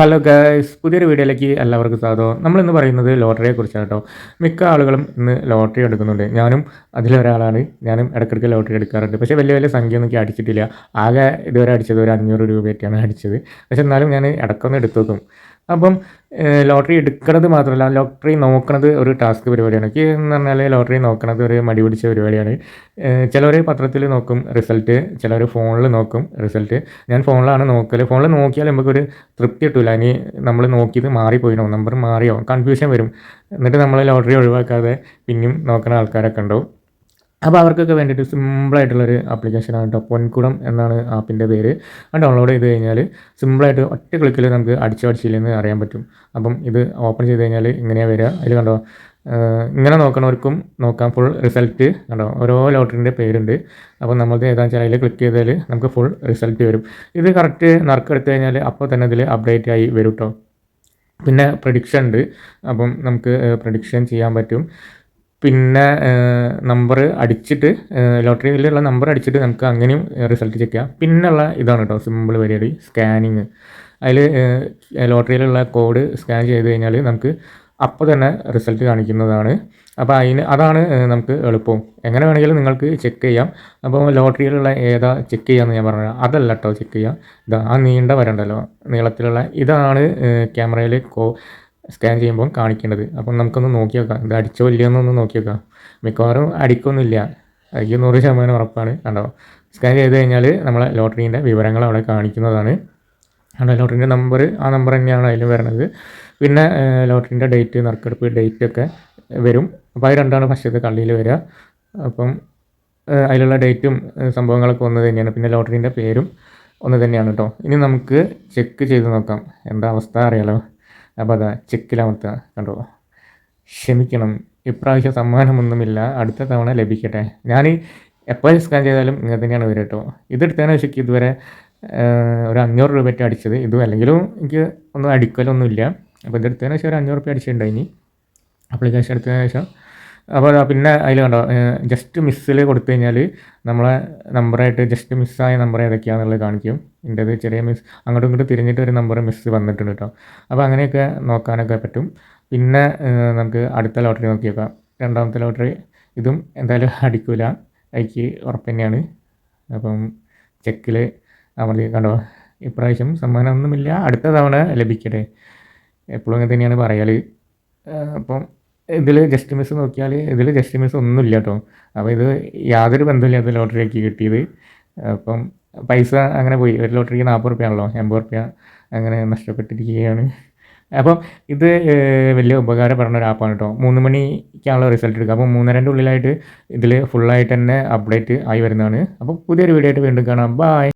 Hello guys പുതിയൊരു വീഡിയോയിലേക്ക് എല്ലാവർക്കും സ്വാഗതം. നമ്മളിന്ന് പറയുന്നത് ലോട്ടറിയെ കുറിച്ചാണ് കേട്ടോ. മിക്ക ആളുകളും ഇന്ന് ലോട്ടറി എടുക്കുന്നുണ്ട്. ഞാനും അതിലൊരാളാണ് ഞാനും ഇടയ്ക്കിടയ്ക്ക് ലോട്ടറി എടുക്കാറുണ്ട്. പക്ഷേ വലിയ വലിയ സംഖ്യ ഒന്നും അടിച്ചിട്ടില്ല. ആകെ ഇതുവരെ അടിച്ചത് ഒരു അഞ്ഞൂറ് രൂപയൊക്കെയാണ് അടിച്ചത്. പക്ഷേ എന്നാലും ഞാൻ ഇടയ്ക്കൊന്ന് എടുത്തു നോക്കും അപ്പം ലോട്ടറി എടുക്കണത് മാത്രമല്ല ലോട്ടറി നോക്കണത് ഒരു ടാസ്ക് പരിപാടിയാണ്. എനിക്ക് എന്ന് പറഞ്ഞാൽ ലോട്ടറി നോക്കണത് ഒരു മടി പിടിച്ച പരിപാടിയാണ്. ചിലവർ പത്രത്തിൽ നോക്കും റിസൾട്ട് ചിലവർ ഫോണിൽ നോക്കും റിസൾട്ട്. ഞാൻ ഫോണിലാണ് നോക്കൽ ഫോണിൽ നോക്കിയാൽ നമുക്കൊരു തൃപ്തി കിട്ടില്ല ഇനി നമ്മൾ നോക്കിയത് മാറിപ്പോയിനോ? നമ്പർ മാറിയോ? കൺഫ്യൂഷൻ വരും. എന്നിട്ട് നമ്മൾ ലോട്ടറി ഒഴിവാക്കാതെ പിന്നെയും നോക്കുന്ന ആൾക്കാരൊക്കെ ഉണ്ടാവും. അപ്പോൾ അവർക്കൊക്കെ വേണ്ടിയിട്ട് സിമ്പിളായിട്ടുള്ളൊരു ആപ്ലിക്കേഷനാണ് കേട്ടോ. പൊൻകുടം എന്നാണ് ആപ്പിന്റെ പേര്. അത് ഡൗൺലോഡ് ചെയ്ത് കഴിഞ്ഞാൽ സിമ്പിളായിട്ട് ഒറ്റ ക്ലിക്കിൽ നമുക്ക് അടിച്ചു അടിച്ചില്ലെന്ന് അറിയാൻ പറ്റും. അപ്പം ഇത് ഓപ്പൺ ചെയ്ത് കഴിഞ്ഞാൽ ഇങ്ങനെയാണ് വരിക. അതിൽ കണ്ടോ ഇങ്ങനെ നോക്കണവർക്കും നോക്കാം ഫുൾ റിസൾട്ട് കണ്ടോ? ഓരോ ലോട്ടറിന്റെ പേരുണ്ട്. അപ്പോൾ നമ്മളത് ഏതാണെന്ന് വെച്ചാൽ അതിൽ ക്ലിക്ക് ചെയ്താൽ നമുക്ക് ഫുൾ റിസൾട്ട് വരും. ഇത് കറക്റ്റ് നറുക്കെടുത്ത് കഴിഞ്ഞാൽ അപ്പോൾ തന്നെ ഇതിൽ അപ്ഡേറ്റ് ആയി വരും കേട്ടോ. പിന്നെ പ്രഡിക്ഷൻ ഉണ്ട്. അപ്പം നമുക്ക് പ്രഡിക്ഷൻ ചെയ്യാൻ പറ്റും. പിന്നെ നമ്പർ അടിച്ചിട്ട് ലോട്ടറിയിലുള്ള നമ്പർ അടിച്ചിട്ട് നമുക്ക് അങ്ങനെയും റിസൾട്ട് ചെക്ക് ചെയ്യാം. പിന്നുള്ള ഇതാണ് കേട്ടോ സിമ്പിൾ പരിപാടി സ്കാനിങ്. അതിൽ ലോട്ടറിയിലുള്ള കോഡ് സ്കാൻ ചെയ്ത് കഴിഞ്ഞാൽ നമുക്ക് അപ്പോൾ തന്നെ റിസൾട്ട് കാണിക്കുന്നതാണ്. അപ്പോൾ അതിന് അതാണ് നമുക്ക് എളുപ്പം. എങ്ങനെ വേണമെങ്കിലും നിങ്ങൾക്ക് ചെക്ക് ചെയ്യാം. അപ്പോൾ ലോട്ടറിയിലുള്ള ഏതാ ചെക്ക് ചെയ്യാമെന്ന് ഞാൻ പറഞ്ഞു അതല്ല കേട്ടോ ചെക്ക് ചെയ്യാം. ഇതാ ആ നീണ്ട വരണ്ടല്ലോ നീളത്തിലുള്ള. ഇതാണ് ക്യാമറയിൽ കോ സ്കാൻ ചെയ്യുമ്പോൾ കാണിക്കേണ്ടത്. അപ്പം നമുക്കൊന്ന് നോക്കി നോക്കാം ഇത് അടിച്ചോ ഇല്ലയെന്നൊന്ന് നോക്കി നോക്കാം മിക്കവാറും അടിക്കൊന്നുമില്ല. അതിക്ക് നൂറ് ശതമാനം ഉറപ്പാണ്. കണ്ടോ? സ്കാൻ ചെയ്ത് കഴിഞ്ഞാൽ നമ്മളെ ലോട്ടറീന്റെ വിവരങ്ങൾ അവിടെ കാണിക്കുന്നതാണ്. കണ്ടോ? ലോട്ടറിന്റെ നമ്പർ ആ നമ്പർ തന്നെയാണ് അതിൽ വരുന്നത് പിന്നെ ലോട്ടറിന്റെ ഡേറ്റ് നറുക്കെടുപ്പ് ഡേറ്റ് ഒക്കെ വരും. അപ്പോൾ അത് രണ്ടാണ് ഫസ്റ്റത്തെ കള്ളിയിൽ വരിക. അപ്പം അതിലുള്ള ഡേറ്റും സംഭവങ്ങളൊക്കെ ഒന്ന് തന്നെയാണ്. പിന്നെ ലോട്ടറിന്റെ പേരും ഒന്ന് തന്നെയാണ് കേട്ടോ. ഇനി നമുക്ക് ചെക്ക് ചെയ്ത് നോക്കാം. എന്താ അവസ്ഥ അറിയാലോ. അപ്പോൾ അത് ചെക്കിലമർത്തുക കണ്ടോ? ക്ഷമിക്കണം ഇപ്രാവശ്യം സമ്മാനമൊന്നുമില്ല അടുത്ത തവണ ലഭിക്കട്ടെ. ഞാൻ എപ്പോൾ സ്കാൻ ചെയ്താലും ഇങ്ങനെ തന്നെയാണ് വരിക കേട്ടോ. ഇതെടുത്തതിന് ശരിക്ക് ഇതുവരെ ഒരു അഞ്ഞൂറ് രൂപയ്ക്ക് അടിച്ചത്. ഇതും അല്ലെങ്കിലും എനിക്ക് ഒന്നും അടിക്കലൊന്നുമില്ല. അപ്പോൾ ഇതെടുത്തതിന് ശേഷം ഒരു അഞ്ഞൂറ് രൂപ അടിച്ചിട്ടുണ്ടായിനി. അപ്ലിക്കേഷൻ എടുത്തതിന് ശേഷം അപ്പോൾ പിന്നെ അതിൽ കണ്ടോ ജസ്റ്റ് മിസ്സിൽ കൊടുത്തു കഴിഞ്ഞാൽ നമ്മളെ നമ്പറായിട്ട് ജസ്റ്റ് മിസ്സായ നമ്പർ ഏതൊക്കെയാണെന്നുള്ളത് കാണിക്കും. എന്റേത് ചെറിയ മിസ് അങ്ങോട്ടും ഇങ്ങോട്ടും തിരിഞ്ഞിട്ട് ഒരു നമ്പർ മിസ്സ് വന്നിട്ടുണ്ട് കേട്ടോ അപ്പോൾ അങ്ങനെയൊക്കെ നോക്കാനൊക്കെ പറ്റും. പിന്നെ നമുക്ക് അടുത്ത ലോട്ടറി നോക്കി നോക്കാം രണ്ടാമത്തെ ലോട്ടറി ഇതും എന്തായാലും അടിക്കില്ല അതിക്ക് ഉറപ്പ് തന്നെയാണ് അപ്പം ചെക്കിൽ അമർത്തി കണ്ടോ? ഇപ്രാവശ്യം സമ്മാനമൊന്നുമില്ല അടുത്ത തവണ ലഭിക്കട്ടെ. എപ്പോഴും അങ്ങനെ തന്നെയാണ് പറയൽ അപ്പം ഇതിൽ ജസ്റ്റ് മിസ് നോക്കിയാൽ ഇതിൽ ജസ്റ്റ് മിസ് ഒന്നുമില്ല കേട്ടോ അപ്പോൾ ഇത് യാതൊരു ബന്ധമില്ലാത്ത ലോട്ടറിയാക്കി കിട്ടിയത്. അപ്പം പൈസ അങ്ങനെ പോയി. ഒരു ലോട്ടറിക്ക് നാൽപ്പത് റുപ്യാണല്ലോ. എൺപത് റുപ്യ അങ്ങനെ നഷ്ടപ്പെട്ടിരിക്കുകയാണ്. അപ്പം ഇത് വലിയ ഉപകാരപ്പെടുന്ന ഒരു ആപ്പാണ് കേട്ടോ മൂന്ന് മണിക്കാണല്ലോ റിസൾട്ട് എടുക്കുക. അപ്പോൾ മൂന്നരന്റെ ഉള്ളിലായിട്ട് ഇതിൽ ഫുള്ളായിട്ട് തന്നെ അപ്ഡേറ്റ് ആയി വരുന്നതാണ്. അപ്പോൾ പുതിയൊരു വീഡിയോ ആയിട്ട് വീണ്ടും കാണാം. ബായ്